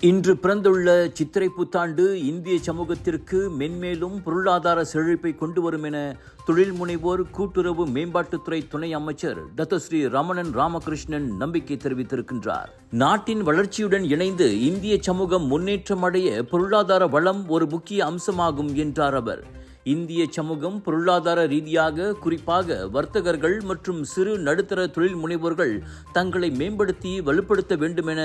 இன்று பிறந்துள்ள சித்திரை புத்தாண்டு இந்திய சமூகத்திற்கு மென்மேலும் பொருளாதார செழிப்பை கொண்டு வரும் என தொழில் முனைவோர் கூட்டுறவு மேம்பாட்டுத்துறை துணை அமைச்சர் டத்தஸ்ரீ ரமணன் ராமகிருஷ்ணன் நம்பிக்கை தெரிவித்திருக்கின்றார். நாட்டின் வளர்ச்சியுடன் இணைந்து இந்திய சமூகம் முன்னேற்றம் அடைய பொருளாதார வளம் ஒரு முக்கிய அம்சமாகும் என்றார் அவர். இந்திய சமூகம் பொருளாதார ரீதியாக குறிப்பாக வர்த்தகர்கள் மற்றும் சிறு நடுத்தர தொழில் முனைவோர்கள் தங்களை மேம்படுத்தி வலுப்படுத்த வேண்டுமென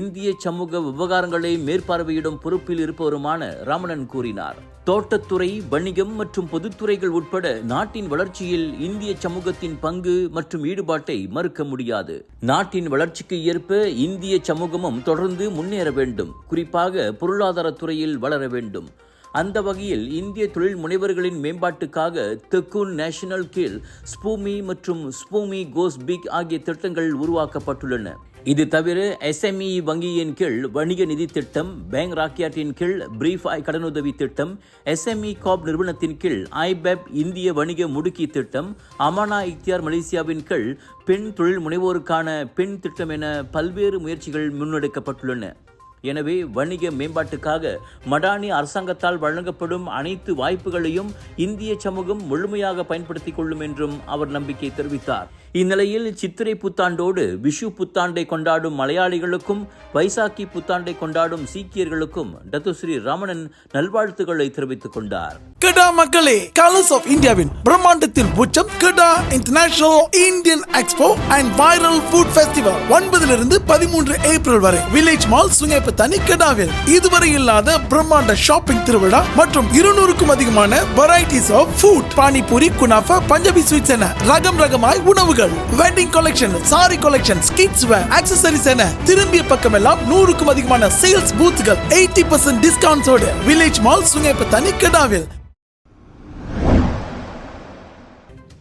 இந்திய சமூக விவகாரங்களை மேற்பார்வையிடும் பொறுப்பில் இருப்பவருமான ராமணன் கூறினார். தோட்டத்துறை வணிகம் மற்றும் பொதுத்துறைகள் உட்பட நாட்டின் வளர்ச்சியில் இந்திய சமூகத்தின் பங்கு மற்றும் ஈடுபாட்டை மறுக்க முடியாது. நாட்டின் வளர்ச்சிக்கு ஏற்ப இந்திய சமூகமும் தொடர்ந்து முன்னேற வேண்டும். குறிப்பாக பொருளாதார துறையில் வளர வேண்டும். அந்த வகையில் இந்திய தொழில் முனைவர்களின் மேம்பாட்டுக்காக தெக்கூன் நேஷனல் கீழ் ஸ்பூமி மற்றும் ஸ்பூமி கோஸ் பிக் ஆகிய திட்டங்கள் உருவாக்கப்பட்டுள்ளன. இது தவிர எஸ்எம்இ வங்கியின் கீழ் வணிக நிதி திட்டம் பேங்க் ராக்கியாட்டின் கீழ் பிரீஃப் ஐ கடனுதவி திட்டம் எஸ்எம்இ காப் நிறுவனத்தின் கீழ் ஐபேப் இந்திய வணிக முடுக்கி திட்டம் அமானா இக்தியார் மலேசியாவின் கீழ் பெண் தொழில் முனைவோருக்கான பெண் திட்டம் என பல்வேறு முயற்சிகள் முன்னெடுக்கப்பட்டுள்ளன. எனவே வணிக மேம்பாட்டுக்காக மடானி அரசாங்கத்தால் வழங்கப்படும் அனைத்து வாய்ப்புகளையும் இந்திய சமூகம் முழுமையாக பயன்படுத்திக் கொள்ளும் என்றும் அவர் நம்பிக்கை தெரிவித்தார். இந்நிலையில் சித்திரை புத்தாண்டோடு விஷு புத்தாண்டை கொண்டாடும் மலையாளிகளுக்கும் வைசாக்கி புத்தாண்டை கொண்டாடும் சீக்கியர்களுக்கும் டத்துஸ்ரீ ரமணன் நல்வாழ்த்துக்களை தெரிவித்துக் கொண்டார். கடா மக்களே கலர்ஸ் ஆஃப் இந்தியாவின் பிரம்மாண்டத்தில் உச்சம் Kedah international Indian expo and viral food festival ஒன்பதிலிருந்து பதிமூன்று ஏப்ரல் வரை. வில்லேஜ் மால் சுங்கப்பத்தானி கிடாவில் இதுவரை இல்லாத பிரம்மாண்ட ஷாப்பிங் திருவிழா மற்றும் இருநூறுக்கும் அதிகமான வெரைட்டிஸ் ஆஃப் ஃபுட் பானிபூரி குனாஃபா பஞ்சாபி ஸ்வீட்ஸ் என ரகம் ரகமாய் உணவுகள். Wedding collection sari collection kids wear accessories என திரும்பிய பக்கமெல்லாம் நூறுக்கும் அதிகமான சேல்ஸ் பூத்துகள் எயிட்டி பர்சன்ட் டிஸ்கவுண்ட்ஸோடு வில்லேஜ் மால் சுங்கப்பத்தானி கிடாவில்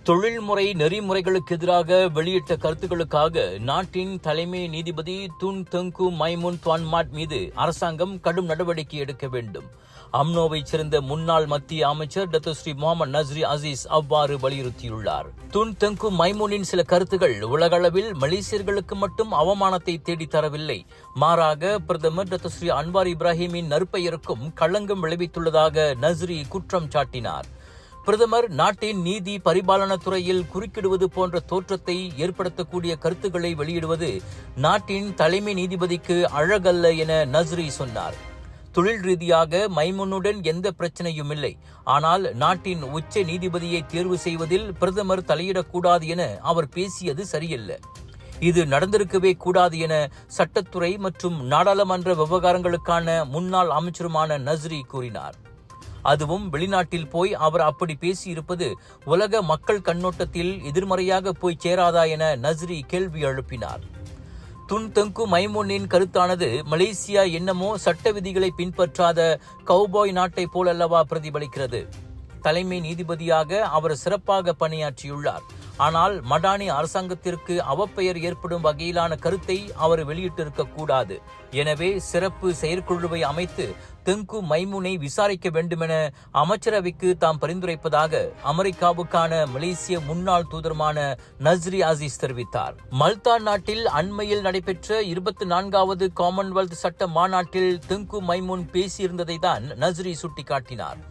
தொழில்முறை நெறிமுறைகளுக்கு எதிராக வெளியிட்ட கருத்துக்களுக்காக நாட்டின் தலைமை நீதிபதி துன் தெங்கு மைமுன் துவான்மாட் மீது அரசாங்கம் கடும் நடவடிக்கை எடுக்க வேண்டும். அம்னோவைச் சேர்ந்த முன்னாள் மத்திய அமைச்சர் டத்துஸ்ரீ முகமது நஸ்ரி அசீஸ் அவ்வாறு வலியுறுத்தியுள்ளார். துன் தெங்கு மைமுனின் சில கருத்துகள் உலகளவில் மலேசியர்களுக்கு மட்டும் அவமானத்தை தேடித்தரவில்லை மாறாக பிரதமர் டத்துஸ்ரீ அன்வார் இப்ராஹிமின் நற்பெயருக்கும் களங்கம் விளைவித்துள்ளதாக நஸ்ரி குற்றம் சாட்டினார். பிரதமர் நாட்டின் நீதி பரிபாலனத்துறையில் குறுக்கிடுவது போன்ற தோற்றத்தை ஏற்படுத்தக்கூடிய கருத்துக்களை வெளியிடுவது நாட்டின் தலைமை நீதிபதிக்கு அழகல்ல என நஸ்ரி சொன்னார். தொழில் ரீதியாக மைமுனுடன் எந்த பிரச்சனையும் இல்லை. ஆனால் நாட்டின் உச்ச நீதிபதியை தேர்வு செய்வதில் பிரதமர் தலையிடக்கூடாது என அவர் பேசியது சரியல்ல. இது நடந்திருக்கவே கூடாது என சட்டத்துறை மற்றும் நாடாளுமன்ற விவகாரங்களுக்கான முன்னாள் அமைச்சருமான நஸ்ரி கூறினார். அதுவும் வெளிநாட்டில் போய் அவர் அப்படி பேசியிருப்பது உலக மக்கள் கண்ணோட்டத்தில் எதிர்மறையாக போய் சேராதா என நஸ்ரி கேள்வி எழுப்பினார். துன் தெங்கு மைமுனின் கருத்தானது மலேசியா என்னமோ சட்ட விதிகளை பின்பற்றாத கவுபாய் நாட்டை போலல்லவா பிரதிபலிக்கிறது. தலைமை நீதிபதியாக அவர் சிறப்பாக பணியாற்றியுள்ளார். ஆனால் மடானி அரசாங்கத்திற்கு அவப்பெயர் ஏற்படும் வகையிலான கருத்தை அவர் வெளியிட்டிருக்க கூடாது. எனவே சிறப்பு செயற்குழுவை அமைத்து தெங்கு மைமுனை விசாரிக்க வேண்டுமென அமைச்சரவைக்கு தாம் பரிந்துரைப்பதாக அமெரிக்காவுக்கான மலேசிய முன்னாள் தூதருமான நஸ்ரி அசீஸ் தெரிவித்தார். மல்தான் நாட்டில் அண்மையில் நடைபெற்ற இருபத்தி நான்காவது காமன்வெல்த் சட்ட மாநாட்டில் தெங்கு மைமுன் பேசியிருந்ததை தான் நஸ்ரி சுட்டிக்காட்டினார்.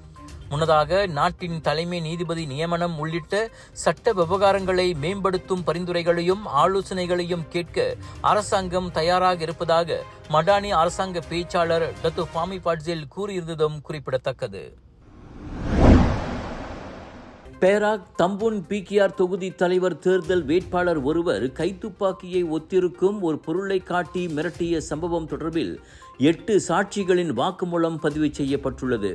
முன்னதாக நாட்டின் தலைமை நீதிபதி நியமனம் உள்ளிட்ட சட்ட விவகாரங்களை மேம்படுத்தும் பரிந்துரைகளையும் ஆலோசனைகளையும் கேட்க அரசாங்கம் தயாராக இருப்பதாக மடானி அரசாங்க பேச்சாளர் டத்து ஃபாமி பாட்ஜேல் கூறியிருந்ததும் குறிப்பிடத்தக்கது. பேராக் தம்புன் பிகிஆர் தொகுதி தலைவர் தேர்தல் வேட்பாளர் ஒருவர் கைத்துப்பாக்கியை ஒத்திருக்கும் ஒரு பொருளை காட்டி மிரட்டிய சம்பவம் தொடர்பில் எட்டு சாட்சிகளின் வாக்குமூலம் பதிவு செய்யப்பட்டுள்ளது.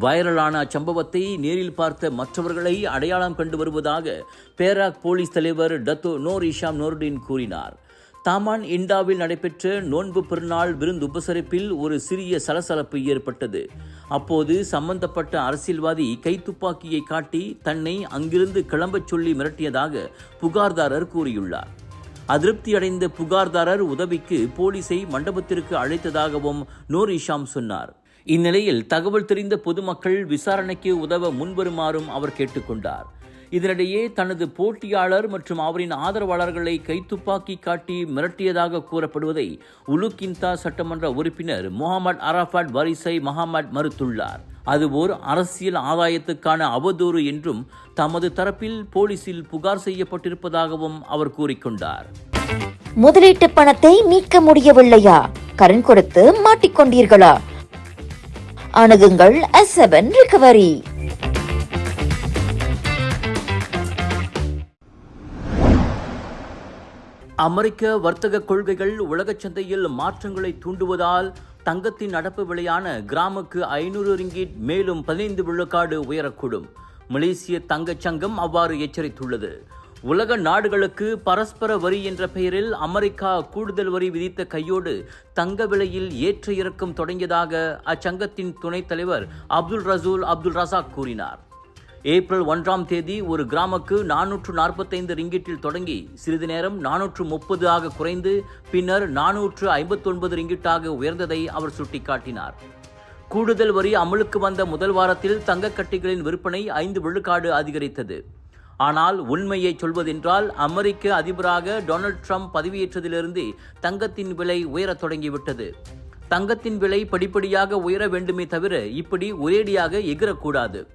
வைரலான அச்சம்பவத்தை நேரில் பார்த்த மற்றவர்களை அடையாளம் கண்டு வருவதாக பேராக் போலீஸ் தலைவர் டத்தோ நோர் இஷாம் நோர்டின் கூறினார். தாமான் இண்டாவில் நடைபெற்ற நோன்பு பெருநாள் விருந்து உபசரிப்பில் ஒரு சிறிய சலசலப்பு ஏற்பட்டது. அப்போது சம்பந்தப்பட்ட அரசியல்வாதி கைத்துப்பாக்கியை காட்டி தன்னை அங்கிருந்து கிளம்பச் சொல்லி மிரட்டியதாக புகார்தாரர் கூறியுள்ளார். அதிருப்தியடைந்த புகார்தாரர் உதவிக்கு போலீசை மண்டபத்திற்கு அழைத்ததாகவும் நூர் இஷாம் சொன்னார். இந்நிலையில் தகவல் தெரிந்த பொதுமக்கள் விசாரணைக்கு உதவ முன்வருமாறும் அவர் கேட்டுக்கொண்டார். இதனிடையே தனது போட்டியாளர் மற்றும் அவரின் ஆதரவாளர்களை கைத்துப்பாக்கி காட்டி மிரட்டியதாக கூறப்படுவதை உலுகிந்தா சட்டமன்ற உறுப்பினர் முகமது அரஃபாட் வரிசை மஹமட் மறுத்துள்ளார். அது ஓர் அரசியல் ஆதாயத்துக்கான அவதூறு என்றும் தமது தரப்பில் போலீசில் புகார் செய்யப்பட்டிருப்பதாகவும் அவர் கூறிக்கொண்டார். முதலீட்டு பணத்தை மீட்க முடியவில்லையா? கடன் கொடுத்து மாட்டிக்கொண்டீர்களா? அணுகுங்கள் எஸ் செவன் ரிகவரி அமெரிக்க வர்த்தக கொள்கைகள் உலகச் சந்தையில் மாற்றங்களை தூண்டுவதால் தங்கத்தின் நடப்பு விலையான கிராமுக்கு ஐநூறு ரிங்கிட் மேலும் பதினைந்து விழுக்காடு உயரக்கூடும். மலேசிய தங்கச் சங்கம் அவ்வாறு எச்சரித்துள்ளது. உலக நாடுகளுக்கு பரஸ்பர வரி என்ற பெயரில் அமெரிக்கா கூடுதல் வரி விதித்த கையோடு தங்க விலையில் ஏற்ற இறக்கம் தொடங்கியதாக அச்சங்கத்தின் துணைத் தலைவர் அப்துல் ரசூல் அப்துல் ரசாக் கூறினார். ஏப்ரல் ஒன்றாம் தேதி ஒரு கிராமுக்கு நானூற்று நாற்பத்தைந்து ரிங்கிட்டில் தொடங்கி சிறிது நேரம் நானூற்று முப்பது ஆக குறைந்து பின்னர் நானூற்று ஐம்பத்தொன்பது ரிங்கிட்டாக உயர்ந்ததை அவர் சுட்டிக்காட்டினார். கூடுதல் வரி அமலுக்கு வந்த முதல் வாரத்தில் தங்கக்கட்டிகளின் விற்பனை ஐந்து விழுக்காடு அதிகரித்தது. ஆனால் உண்மையை சொல்வதென்றால் அமெரிக்க அதிபராக டொனால்ட் ட்ரம்ப் பதவியேற்றதிலிருந்து தங்கத்தின் விலை உயரத் தொடங்கிவிட்டது. தங்கத்தின் விலை படிப்படியாக உயர வேண்டுமே தவிர இப்படி ஒரேடியாக எகிரக்கூடாது.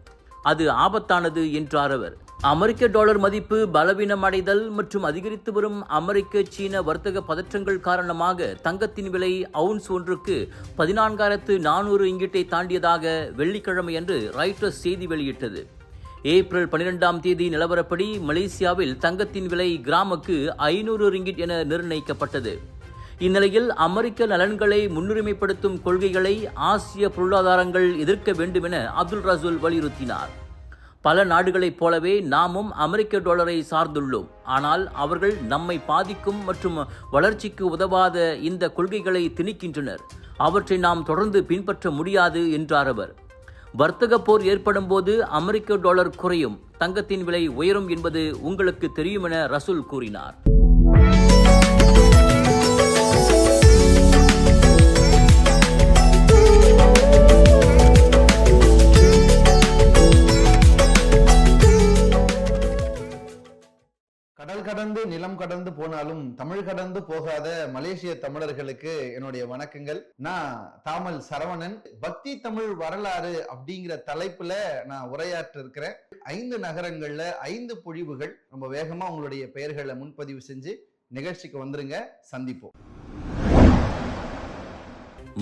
அது ஆபத்தானது என்றார் அவர். அமெரிக்க டாலர் மதிப்பு பலவீனமடைதல் மற்றும் அதிகரித்து வரும் அமெரிக்க சீன வர்த்தக பதற்றங்கள் காரணமாக தங்கத்தின் விலை அவுன்ஸ் ஒன்றுக்கு பதினான்காயிரத்து நானூறு இங்கிட்டை தாண்டியதாக வெள்ளிக்கிழமையன்று ரைட்டர்ஸ் செய்தி வெளியிட்டது. ஏப்ரல் பனிரெண்டாம் தேதி நிலவரப்படி மலேசியாவில் தங்கத்தின் விலை கிராமுக்கு ஐநூறு ரிங்கிட் என நிர்ணயிக்கப்பட்டது. இந்நிலையில் அமெரிக்க நலன்களை முன்னுரிமைப்படுத்தும் கொள்கைகளை ஆசிய பொருளாதாரங்கள் எதிர்க்க வேண்டும் என அப்துல் ரசூல் வலியுறுத்தினார். பல நாடுகளைப் போலவே நாமும் அமெரிக்க டாலரை சார்ந்துள்ளோம். ஆனால் அவர்கள் நம்மை பாதிக்கும் மற்றும் வளர்ச்சிக்கு உதவாத இந்த கொள்கைகளை திணிக்கின்றனர். அவற்றை நாம் தொடர்ந்து பின்பற்ற முடியாது என்றார் அவர். வர்த்தக போர் ஏற்படும் போது அமெரிக்க டாலர் குறையும் தங்கத்தின் விலை உயரும் என்பது உங்களுக்கு தெரியும் என ரசூல் கூறினார். கடந்து நிலம் கடந்து போனாலும் தமிழ் கடந்து போகாத மலேசிய தமிழர்களுக்கு என்னுடைய வணக்கங்கள். நான் தாமல் சரவணன். பக்தி தமிழ் வரலாறு அப்படிங்கிற தலைப்புல நான் உரையாற்ற இருக்கிறேன் ஐந்து நகரங்கள்ல ஐந்து பொழிவுகள். ரொம்ப வேகமா உங்களுடைய பெயர்களை முன்பதிவு செஞ்சு நிகழ்ச்சிக்கு வந்துருங்க. சந்திப்போம்.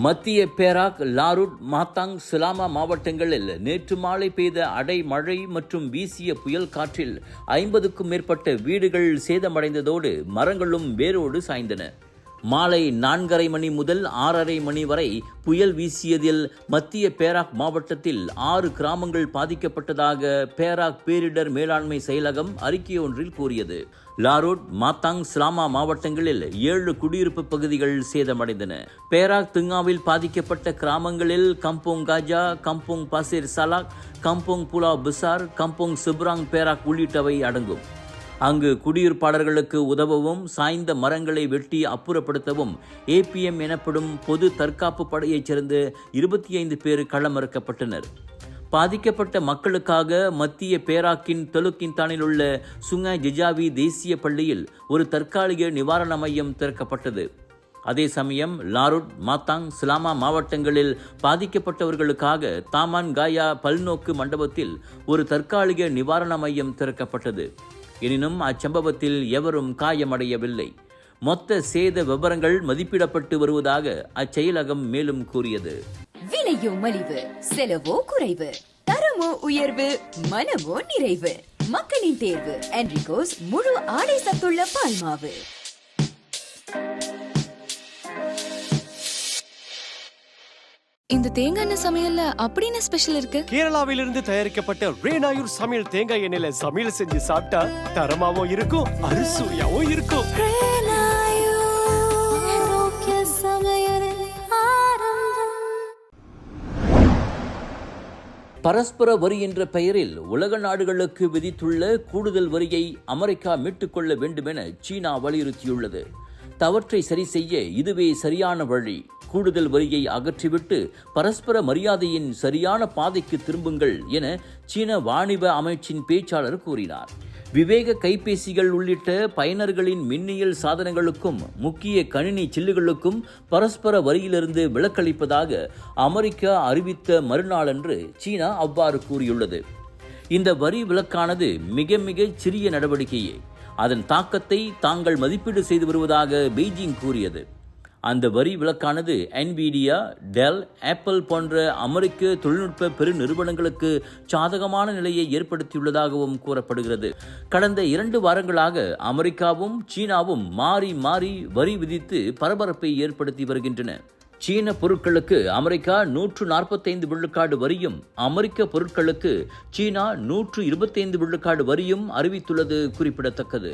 மத்திய பேராக் லாருட் மாத்தாங் சிலாமா மாவட்டங்களில் நேற்று மாலை பெய்த அடை மழை மற்றும் வீசிய புயல் காற்றில் ஐம்பதுக்கும் மேற்பட்ட வீடுகள் சேதமடைந்ததோடு மரங்களும் வேரோடு சாய்ந்தன. மாலை நான்கரை மணி முதல் ஆறரை மணி வரை புயல் வீசியதில் மத்திய பேராக் மாவட்டத்தில் ஆறு கிராமங்கள் பாதிக்கப்பட்டதாக பேராக் பேரிடர் மேலாண்மை செயலகம் அறிக்கை ஒன்றில் கூறியது. லாரோட் மாத்தாங் ஸ்லாமா மாவட்டங்களில் ஏழு குடியிருப்பு பகுதிகள் சேதமடைந்தன. பேராக் துங்காவில் பாதிக்கப்பட்ட கிராமங்களில் Kampung Gajah Kampung Pasir Salak Kampung Pulau Besar Kampung Sibrang Perak உள்ளிட்டவை அடங்கும். அங்கு குடியிருப்பாளர்களுக்கு உதவவும் சாய்ந்த மரங்களை வெட்டி அப்புறப்படுத்தவும் ஏபிஎம் எனப்படும் பொது தற்காப்பு படையைச் சேர்ந்த இருபத்தி ஐந்து பேர் களமிறக்கப்பட்டனர். பாதிக்கப்பட்ட மக்களுக்காக மத்திய பேராக்கின் தெலுக்கின்தானில் உள்ள சுங்க ஜிஜாவி தேசிய பள்ளியில் ஒரு தற்காலிக நிவாரண மையம் திறக்கப்பட்டது. அதே சமயம் லாருட் மாத்தாங் சிலாமா மாவட்டங்களில் பாதிக்கப்பட்டவர்களுக்காக தாமான் காயா பல்நோக்கு மண்டபத்தில் ஒரு தற்காலிக நிவாரண மையம் திறக்கப்பட்டது. எனினும் அச்சம்பவத்தில் எவரும் காயமடையவில்லை. மொத்த சேத விவரங்கள் மதிப்பிடப்பட்டு வருவதாக அச்செயலகம் மேலும் கூறியது. விலையோ மலிவு செலவோ குறைவு தரமோ உயர்வு மனமோ நிறைவு. மக்களின் தேர்வு என்ரிகோஸ் முழு ஆடை சத்துள்ள பால்மாவு. இந்த தேங்காய் எண்ணெய் சமையல்ல அப்படின்னு ஸ்பெஷல் இருக்கு? கேரளாவிலிருந்து தயாரிக்கப்பட்ட ரேனாயூர் சமையல் தேங்காய் எண்ணெயில சமையல் செஞ்சு சாப்பிட்டா தரமாவும் இருக்கும் அறுசுவையாவும் இருக்கும். பரஸ்பர வரி என்ற பெயரில் உலக நாடுகளுக்கு விதித்துள்ள கூடுதல் வரியை அமெரிக்கா மீட்டுக்கொள்ள வேண்டுமென சீனா வலியுறுத்தியுள்ளது. தவற்றை சரி செய்ய இதுவே சரியான வழி. கூடுதல் வரியை அகற்றிவிட்டு பரஸ்பர மரியாதையின் சரியான பாதைக்கு திரும்புங்கள் என சீன வாணிப அமைச்சின் பேச்சாளர் கூறினார். விவேக கைபேசிகள் உள்ளிட்ட பயனர்களின் மின்னியல் சாதனங்களுக்கும் முக்கிய கணினி சில்லுகளுக்கும் பரஸ்பர வரியிலிருந்து விலக்களிப்பதாக அமெரிக்கா அறிவித்த மறுநாளன்று சீனா அவ்வாறு கூறியுள்ளது. இந்த வரி விலக்கானது மிக மிக சிறிய நடவடிக்கையே. அதன் தாக்கத்தை தாங்கள் மதிப்பீடு செய்து வருவதாக பெய்ஜிங் கூறியது. அந்த வரி விலக்கானது என்பிடியா டெல் ஆப்பிள் போன்ற அமெரிக்க தொழில்நுட்ப பெருநிறுவனங்களுக்கு சாதகமான நிலையை ஏற்படுத்தியுள்ளதாகவும் கூறப்படுகிறது. கடந்த இரண்டு வாரங்களாக அமெரிக்காவும் சீனாவும் மாறி மாறி வரி விதித்து பரபரப்பை ஏற்படுத்தி வருகின்றன. சீன பொருட்களுக்கு அமெரிக்கா நூற்று நாற்பத்தைந்து விழுக்காடு வரியும் அமெரிக்க பொருட்களுக்கு சீனா நூற்று இருபத்தைந்து விழுக்காடு வரியும் அறிவித்துள்ளது குறிப்பிடத்தக்கது.